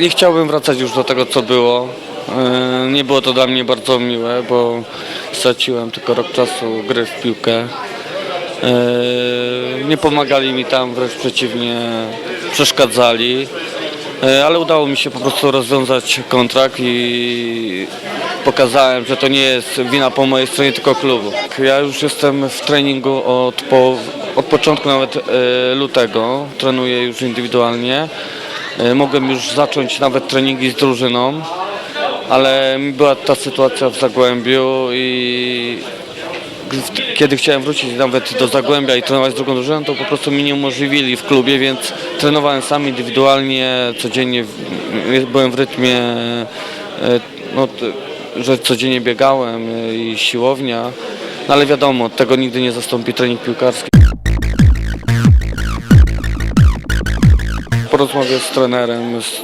nie chciałbym wracać już do tego, co było. E, Nie było to dla mnie bardzo miłe, bo straciłem tylko rok czasu gry w piłkę. E, Nie pomagali mi tam, wręcz przeciwnie, przeszkadzali. E, Ale udało mi się po prostu rozwiązać kontrakt i pokazałem, że to nie jest wina po mojej stronie, tylko klubu. Ja już jestem w treningu od, po, od początku nawet lutego. Trenuję już indywidualnie. E, Mogłem już zacząć nawet treningi z drużyną, ale była ta sytuacja w Zagłębiu i kiedy chciałem wrócić nawet do Zagłębia i trenować z drugą drużyną, to po prostu mi nie umożliwili w klubie, więc trenowałem sam indywidualnie, codziennie byłem w rytmie, e, no, że codziennie biegałem e, i siłownia, no, ale wiadomo, tego nigdy nie zastąpi trening piłkarski. Rozmowie z trenerem z,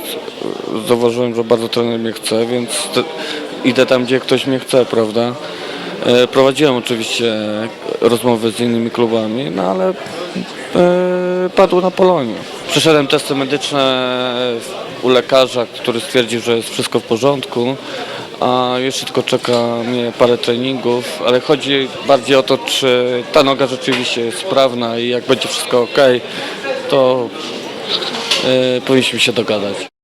zauważyłem, że bardzo trener mnie chce, więc te, idę tam, gdzie ktoś mnie chce, prawda? E, Prowadziłem oczywiście rozmowy z innymi klubami, no ale e, padło na Polonię. Przeszedłem testy medyczne u lekarza, który stwierdził, że jest wszystko w porządku, a jeszcze tylko czeka mnie parę treningów, ale chodzi bardziej o to, czy ta noga rzeczywiście jest sprawna i jak będzie wszystko ok, to powinniśmy się dogadać.